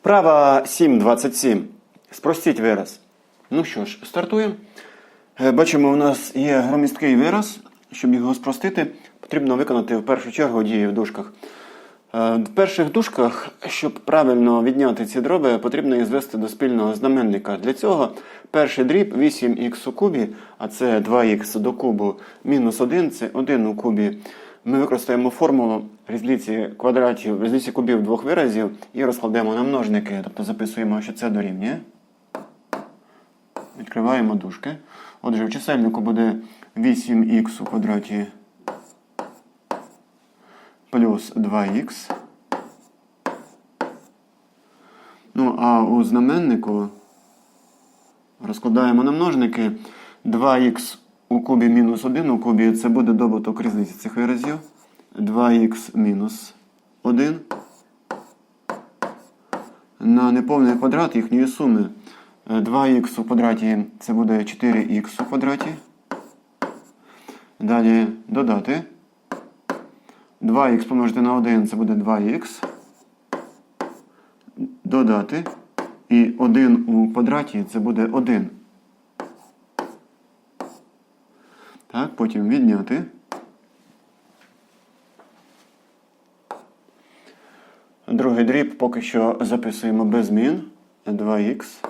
Вправа 7.27. Спростіть вираз. Ну що ж, стартуємо. Е, Бачимо, у нас є громісткий вираз. Щоб його спростити, потрібно виконати в першу чергу дії в дужках. Е, В перших дужках, щоб правильно відняти ці дроби, потрібно їх звести до спільного знаменника. Для цього перший дріб 8х у кубі, а це 2х до кубу мінус 1, це 1 у кубі. Ми використаємо формулу різниці квадратів, різниці кубів двох виразів і розкладемо на множники. Тобто записуємо, що це дорівнює. Відкриваємо дужки. Отже, в чисельнику буде 8х у квадраті плюс 2х. Ну, а у знаменнику розкладаємо на множники 2х у кубі мінус 1 у кубі це буде добуток різниці цих виразів. 2х мінус 1 на неповний квадрат їхньої суми. 2х у квадраті це буде 4х у квадраті. Далі додати. 2х помножити на 1 це буде 2х. Додати. І 1 у квадраті це буде 1. Так, потім відняти. Другий дріб поки що записуємо без змін. 2х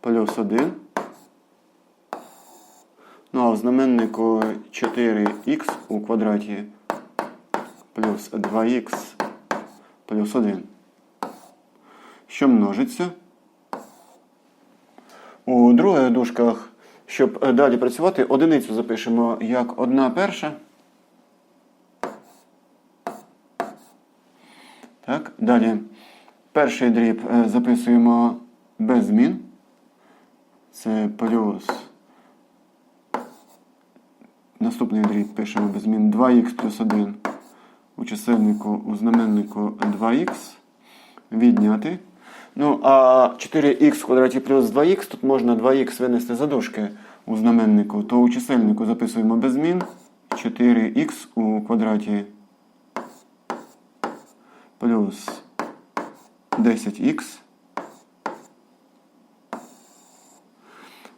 плюс 1. Ну а в знаменнику 4х у квадраті плюс 2х плюс 1. Що множиться? У других дужках, щоб далі працювати, одиницю запишемо як 1 перша. Так, далі перший дріб е, записуємо без змін. Це плюс. Наступний дріб пишемо без змін 2х плюс 1 у чисельнику, у знаменнику 2х. Відняти. Ну, а 4х в квадраті плюс 2х, тут можна 2х винести за дужки у знаменнику, то у чисельнику записуємо без змін. 4х у квадраті плюс 10х.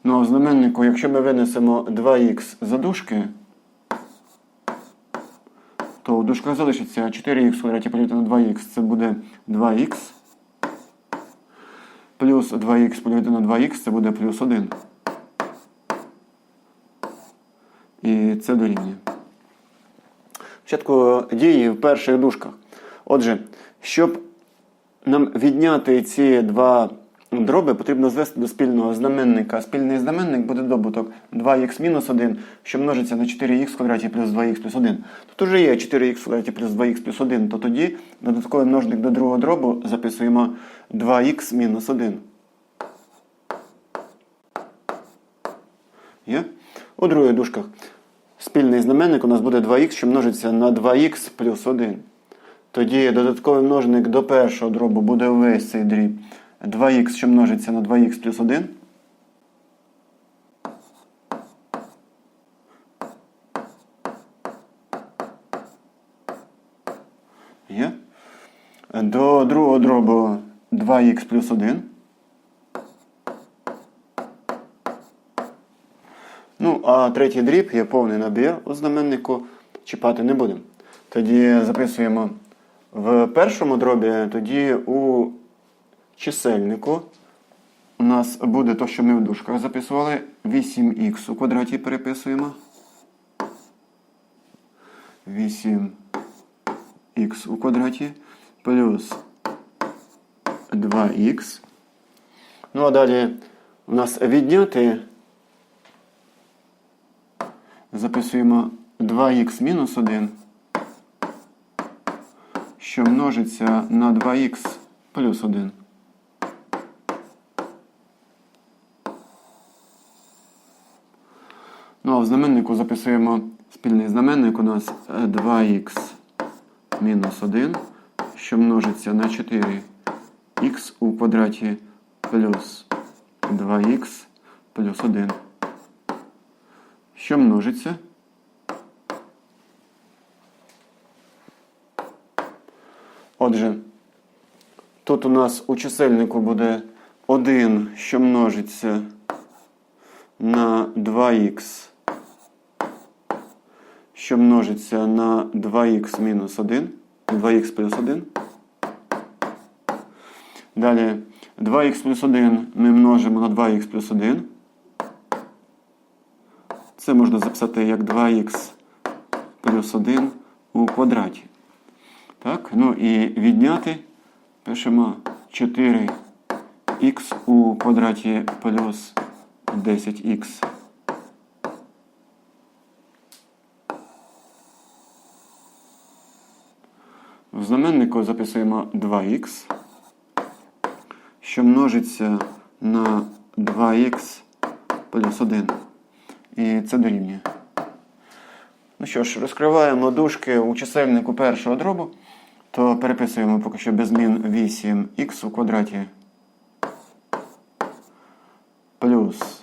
Ну а в знаменнику, якщо ми винесемо 2х за дужки, то у дужках залишиться 4х в квадраті поділити на 2х, це буде 2х. Плюс 2х поділити на 2х, це буде плюс 1. І це дорівнює. Спочатку дії в перших дужках. Отже, щоб нам відняти ці два дроби, потрібно звести до спільного знаменника. Спільний знаменник буде добуток 2х-1, що множиться на 4х квадраті плюс 2х плюс 1. Тут уже є 4х квадраті плюс 2х плюс 1, то тоді додатковий множник до другого дробу записуємо 2х-1. Є? У других дужках спільний знаменник у нас буде 2х, що множиться на 2х плюс 1. Тоді додатковий множник до першого дробу буде увесь цей дріб. 2х, що множиться на 2х плюс 1. Є. До другого дробу 2х плюс 1. Ну, а третій дріб є повний набір у знаменнику. Чіпати не будемо. Тоді записуємо в першому дробі, тоді у чисельнику у нас буде те, що ми в дужках записували. 8х у квадраті переписуємо. 8х у квадраті плюс 2х. Ну, а далі у нас відняти. Записуємо 2х мінус 1, що множиться на 2х плюс 1. Ну а в знаменнику записуємо спільний знаменник у нас 2х мінус 1, що множиться на 4х у квадраті плюс 2х плюс 1. Що множиться? Отже, Тут у нас у чисельнику буде 1, що множиться на 2х, що множиться на 2х мінус 1, 2х плюс 1. Далі 2х плюс 1 ми множимо на 2х плюс 1. Це можна записати як 2х плюс 1 у квадраті. Так, ну і відняти пишемо 4х у квадраті плюс 10х. Знаменнику записуємо 2х, що множиться на 2х плюс 1. І це дорівнює. Ну що ж, розкриваємо дужки у чисельнику першого дробу, то переписуємо поки що без змін 8х у квадраті плюс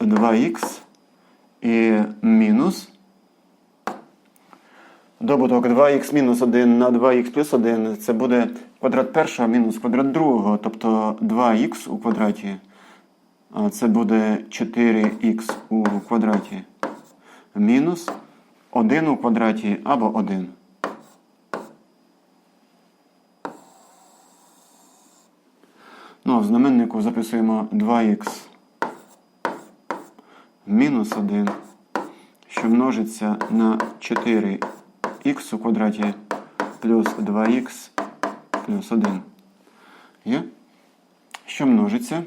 2х і мінус. Добуток 2х мінус 1 на 2х плюс 1 це буде квадрат першого мінус квадрат другого, тобто 2х у квадраті. А це буде 4х у квадраті мінус 1 у квадраті або 1. Ну, а в знаменнику записуємо 2х мінус 1, що множиться на 4х у квадраті плюс 2х плюс 1. Є? Що множиться?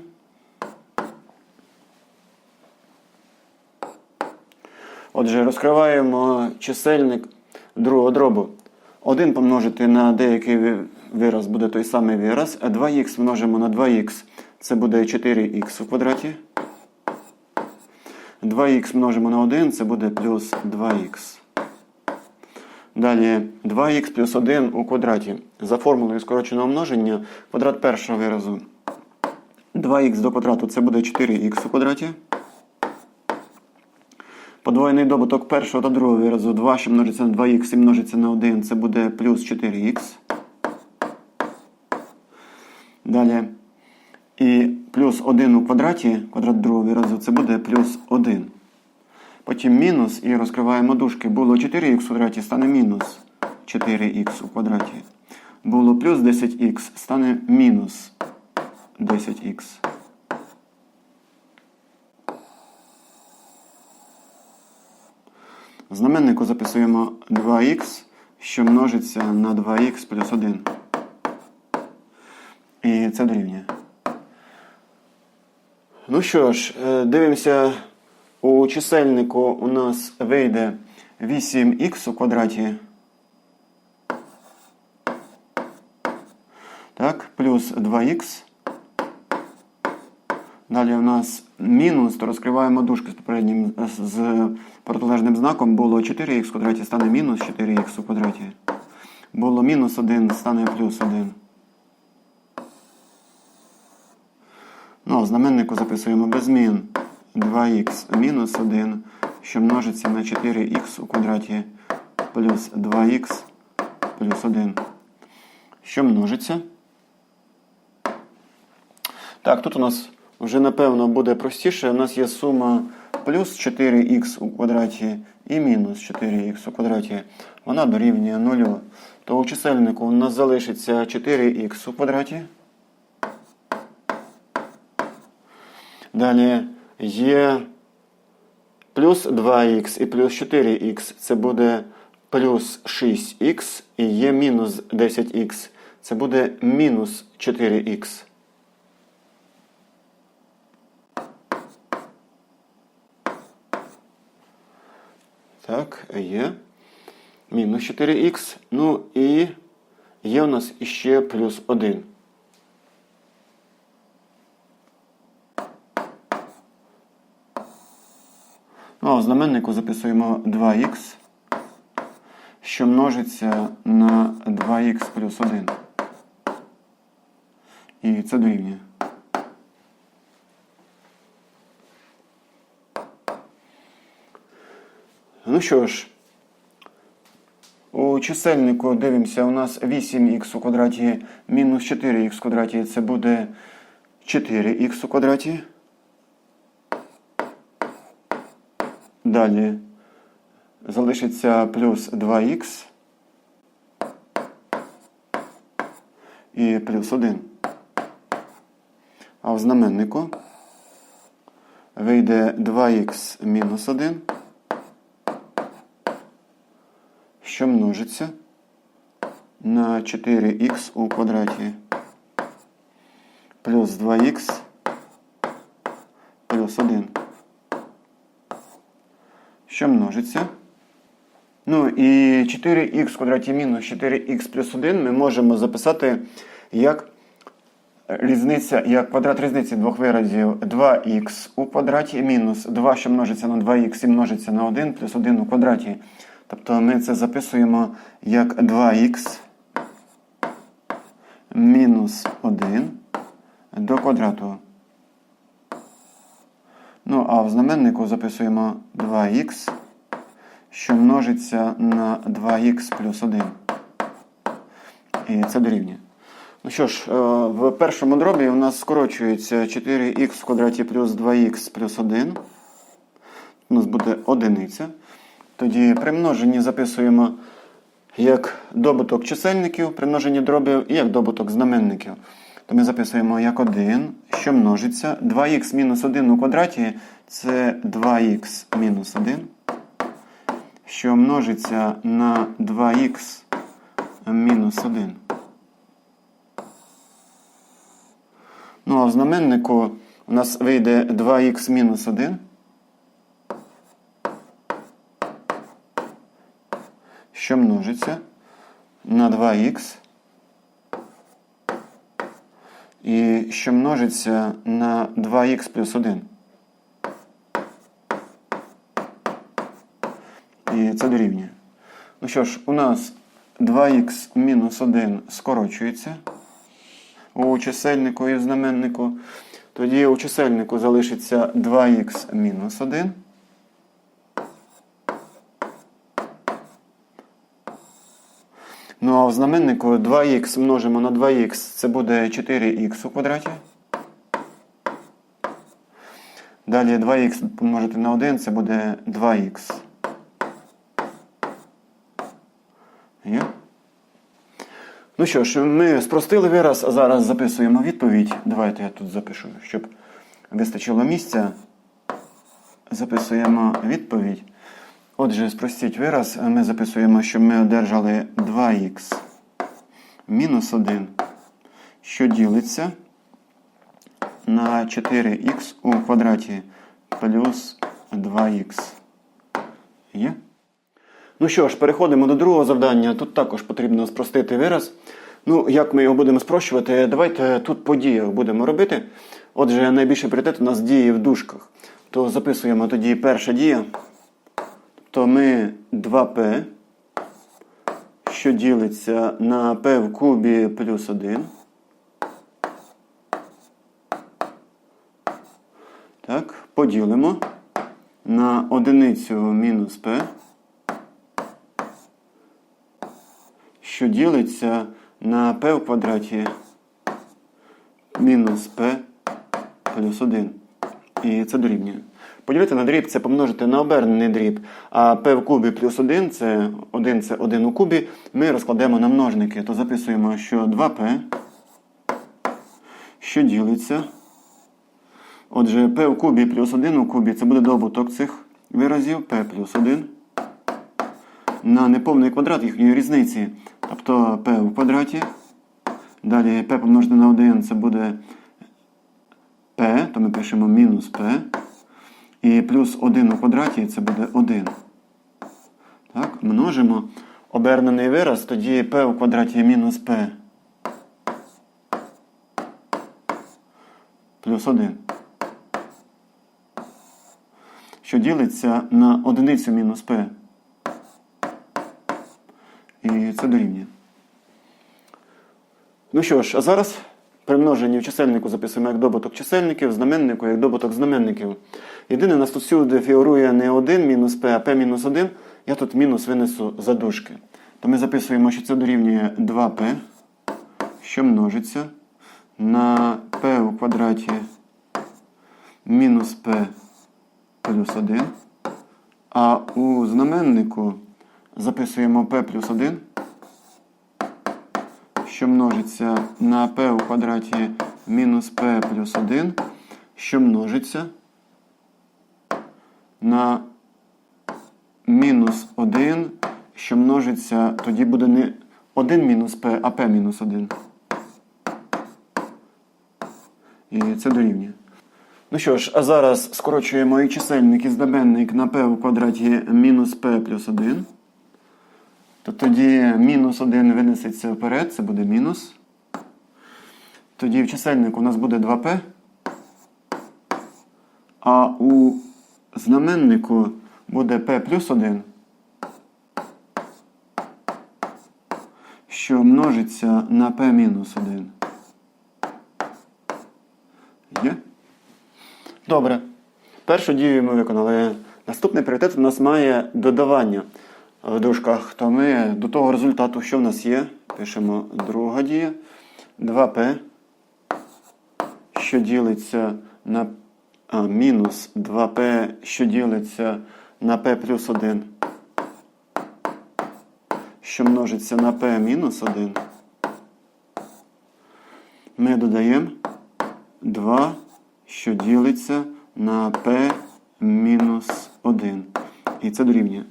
Отже, розкриваємо чисельник другого дробу. 1 помножити на деякий вираз буде той самий вираз, а 2х множимо на 2х, це буде 4х у квадраті. 2х множимо на 1, це буде плюс 2х. Далі 2х плюс 1 у квадраті. За формулою скороченого множення квадрат першого виразу. 2х до квадрату це буде 4х у квадраті. Подвоєний добуток першого та другого виразу 2, що множиться на 2х і множиться на 1, це буде плюс 4х. Далі. І плюс 1 у квадраті, квадрат другого виразу, це буде плюс 1. Потім мінус і розкриваємо дужки. Було 4х у квадраті, стане мінус 4х у квадраті. Було плюс 10х, стане мінус 10х. В знаменнику записуємо 2х, що множиться на 2х плюс 1. І це дорівнює. Ну що ж, е, дивимося, у чисельнику у нас вийде 8х у квадраті. Так, плюс 2х. Далі у нас мінус, то розкриваємо дужки з попереднім з протилежним знаком. Було 4х в квадраті, стане мінус 4х у квадраті. Було мінус 1, стане плюс 1. Ну, а знаменнику записуємо без змін 2х мінус 1, що множиться на 4х у квадраті плюс 2х плюс 1. Що множиться? Так, тут у нас вже напевно буде простіше. У нас є сума плюс 4х у квадраті і мінус 4х у квадраті. Вона дорівнює 0. То у чисельнику у нас залишиться 4х у квадраті. Далі є плюс 2х і плюс 4х. Це буде плюс 6х і є мінус 10х. Це буде мінус 4х. Так, є. Мінус 4х. Ну і є у нас іще плюс 1. Ну, а в знаменнику записуємо 2х, що множиться на 2х плюс 1. І це дорівнює. Ну що ж, У чисельнику дивимося, у нас 8х у квадраті мінус 4х в квадраті це буде 4х у квадраті. Далі. Залишиться плюс 2х і плюс 1. А в знаменнику вийде 2х мінус 1, що множиться на 4х у квадраті. Плюс 2х плюс 1 що множиться. Ну і 4х в квадраті мінус 4х плюс 1 ми можемо записати як різниця, як квадрат різниці двох виразів 2х у квадраті мінус 2, що множиться на 2х і множиться на 1 плюс 1 у квадраті. Тобто ми це записуємо як 2х мінус 1 до квадрату. Ну, а в знаменнику записуємо 2х, що множиться на 2х плюс 1. І це дорівнює. Ну що ж, е, в першому дробі у нас скорочується 4х в квадраті плюс 2х плюс 1. У нас буде одиниця. Тоді при множенні записуємо як добуток чисельників, при множенні дробів і як добуток знаменників. То ми записуємо як 1, що множиться. 2х мінус 1 у квадраті це 2х мінус 1, що множиться на 2х мінус 1. Ну, а в знаменнику у нас вийде 2х мінус 1. Що множиться на 2х. І що множиться на 2х плюс 1. І це дорівнює. Ну що ж, у нас 2х мінус 1 скорочується у чисельнику і в знаменнику. Тоді у чисельнику залишиться 2х мінус 1. В знаменнику 2х множимо на 2х, це буде 4х у квадраті. Далі 2х помножити на 1, це буде 2х. Є? Ну що ж, ми спростили вираз, а зараз записуємо відповідь. Давайте я тут запишу, щоб вистачило місця. Записуємо відповідь. Отже, спростіть вираз, ми записуємо, що ми одержали 2х мінус 1, що ділиться на 4х у квадраті плюс 2х. Є? Ну що ж, переходимо до другого завдання. Тут також потрібно спростити вираз. Ну, як ми його будемо спрощувати, давайте тут по діях будемо робити. Отже, найбільший пріоритет у нас дії в дужках. То записуємо тоді перша дія. То ми 2p, що ділиться на p в кубі плюс 1. Так, поділимо на одиницю мінус p. що ділиться на p в квадраті мінус p плюс 1. І це дорівнює. Поділити на дріб це помножити на обернений дріб, а p в кубі плюс 1 це 1 це 1 у кубі. Ми розкладемо на множники. То записуємо, що 2p, що ділиться. Отже, p в кубі плюс 1 у кубі це буде добуток цих виразів p плюс 1 на неповний квадрат їхньої різниці. Тобто p у квадраті. Далі p помножити на 1 це буде p, то ми пишемо мінус p. І плюс 1 у квадраті це буде 1. Так, множимо обернений вираз, тоді p у квадраті мінус p. Плюс 1. Що ділиться на одиницю мінус p. І це дорівнює. Ну що ж, а зараз при множенні в чисельнику записуємо як добуток чисельників, знаменнику як добуток знаменників. Єдине, нас тут всюди фігурує не 1 мінус p, а p мінус 1. Я тут мінус винесу за дужки. то ми записуємо, що це дорівнює 2p, що множиться на p у квадраті мінус p плюс 1. А у знаменнику записуємо p плюс 1, що множиться на p у квадраті мінус p плюс 1, що множиться на мінус 1, що множиться, тоді буде не 1 мінус p, а p мінус 1. І це дорівнює. Ну що ж, а зараз скорочуємо і чисельник, і знаменник на p у квадраті мінус p плюс 1. То тоді мінус 1 винесеться вперед, це буде мінус. Тоді в чисельнику у нас буде 2p. А у знаменнику буде p плюс 1, що множиться на p мінус 1. Є? Добре. Першу дію ми виконали. Наступний пріоритет у нас має додавання в дужках. То ми до того результату, що в нас є, пишемо друга дія. 2p, що ділиться на а, мінус 2p, що ділиться на p плюс 1, що множиться на p мінус 1. Ми додаємо 2, що ділиться на p мінус 1. І це дорівнює.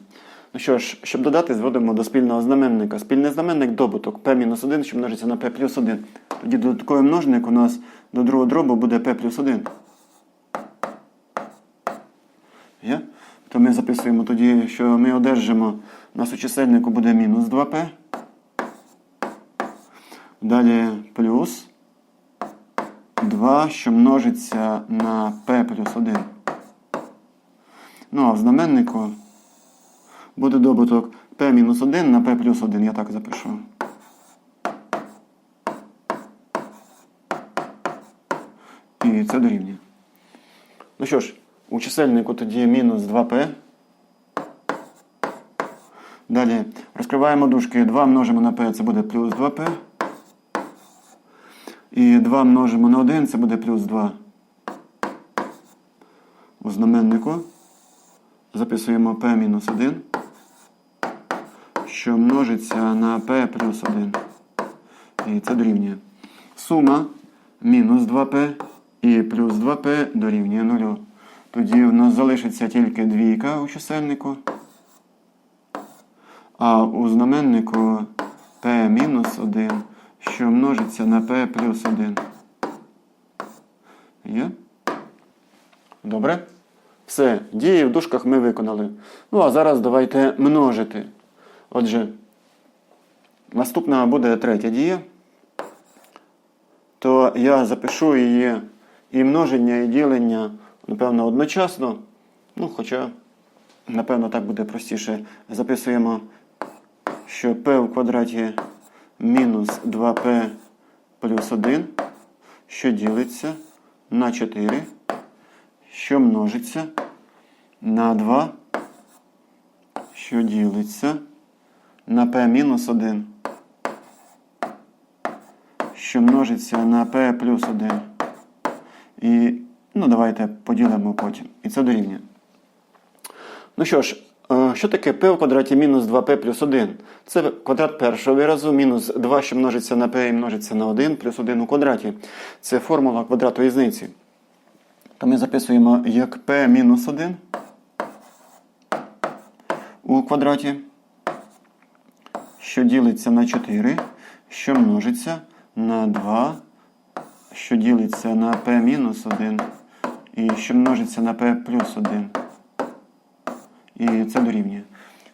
Ну що ж, щоб додати, зводимо до спільного знаменника. Спільний знаменник добуток P-1, що множиться на p плюс 1. Тоді додатковий множник у нас до другого дробу буде p плюс 1. Є? То ми записуємо тоді, що ми одержимо, у нас у чисельнику буде мінус 2p. Далі плюс 2, що множиться на p плюс 1. Ну, а в знаменнику буде добуток P-1 на p плюс 1. Я так запишу. І це дорівнює. Ну що ж, у чисельнику тоді мінус 2p. Далі розкриваємо дужки. 2 множимо на p, це буде плюс 2p. І 2 множимо на 1, це буде плюс 2. У знаменнику записуємо p мінус 1, що множиться на p плюс 1. І це дорівнює. Сума мінус 2p і плюс 2p дорівнює 0. Тоді в нас залишиться тільки двійка у чисельнику. А у знаменнику p мінус 1, що множиться на p плюс 1. Є? Добре? Все, дії в дужках ми виконали. Ну, а зараз давайте множити. Отже, наступна буде третя дія. То я запишу її і множення, і ділення, напевно, одночасно. Ну, хоча, напевно, так буде простіше. Записуємо, що p в квадраті мінус 2p плюс 1, що ділиться на 4, що множиться на 2, що ділиться на P-1, що множиться на p плюс 1. І, ну, давайте поділимо потім. І це дорівнює. Ну що ж, е, що таке p в квадраті мінус 2p плюс 1? Це квадрат першого виразу, мінус 2, що множиться на p і множиться на 1, плюс 1 у квадраті. Це формула квадрату різниці. То ми записуємо як p мінус 1 у квадраті, що ділиться на 4, що множиться на 2, що ділиться на p-1 і що множиться на p плюс 1. І це дорівнює.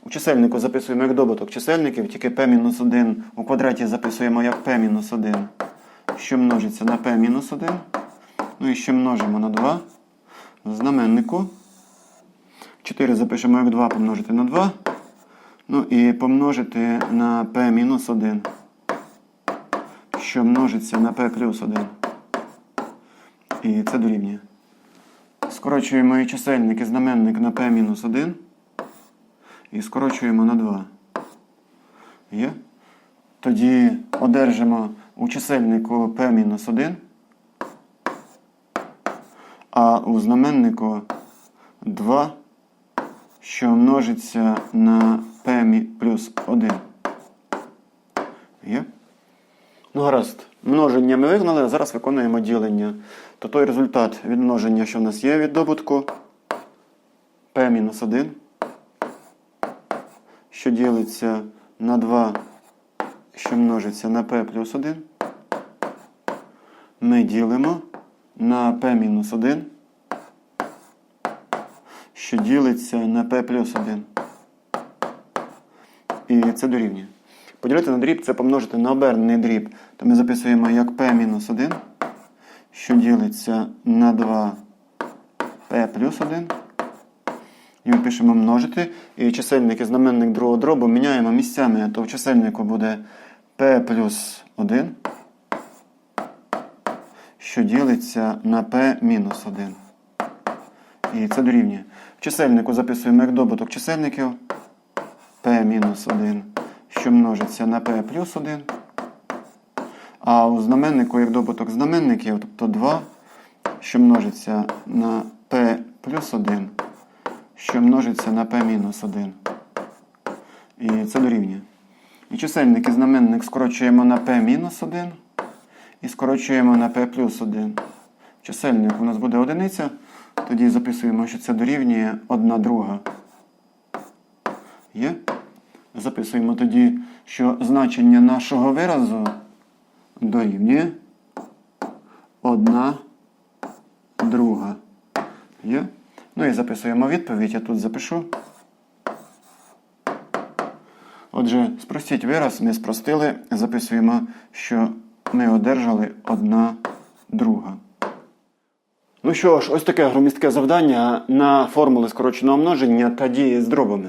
У чисельнику записуємо як добуток чисельників, тільки p-1 у квадраті записуємо як p-1, що множиться на p-1. Ну і ще множимо на 2. В знаменнику 4 запишемо як 2 помножити на 2. Ну і помножити на p-1, що множиться на p плюс 1. І це дорівнює. Скорочуємо і чисельник і знаменник на p-1. І скорочуємо на 2. Є. Тоді одержимо у чисельнику p-1, а у знаменнику 2, що множиться на p плюс 1. Є? Ну, гаразд. Множення ми вигнали, а зараз виконуємо ділення. То той результат від множення, що в нас є від добутку p-1, що ділиться на 2, що множиться на p плюс 1. Ми ділимо на p-1, що ділиться на p плюс 1. І це дорівнює. Поділити на дріб це помножити на обернений дріб. То ми записуємо як p-1, що ділиться на 2p плюс 1. І ми пишемо множити. І чисельник і знаменник другого дробу міняємо місцями. То в чисельнику буде p плюс 1, що ділиться на p мінус 1. І це дорівнює. В чисельнику записуємо як добуток чисельників p мінус 1, що множиться на p плюс 1. А у знаменнику як добуток знаменників, тобто 2, що множиться на p плюс 1, що множиться на P-1. І це дорівнює. І чисельник і знаменник скорочуємо на P-1 і скорочуємо на p плюс 1. Чисельник у нас буде одиниця. Тоді записуємо, що це дорівнює 1 друга. Є? Записуємо тоді, що значення нашого виразу дорівнює 1 друга. Є? Ну і записуємо відповідь, я тут запишу. Отже, спростіть вираз, ми спростили, записуємо, що ми одержали 1 друга. Ну що ж, ось таке громістке завдання на формули скороченого множення та дії з дробами.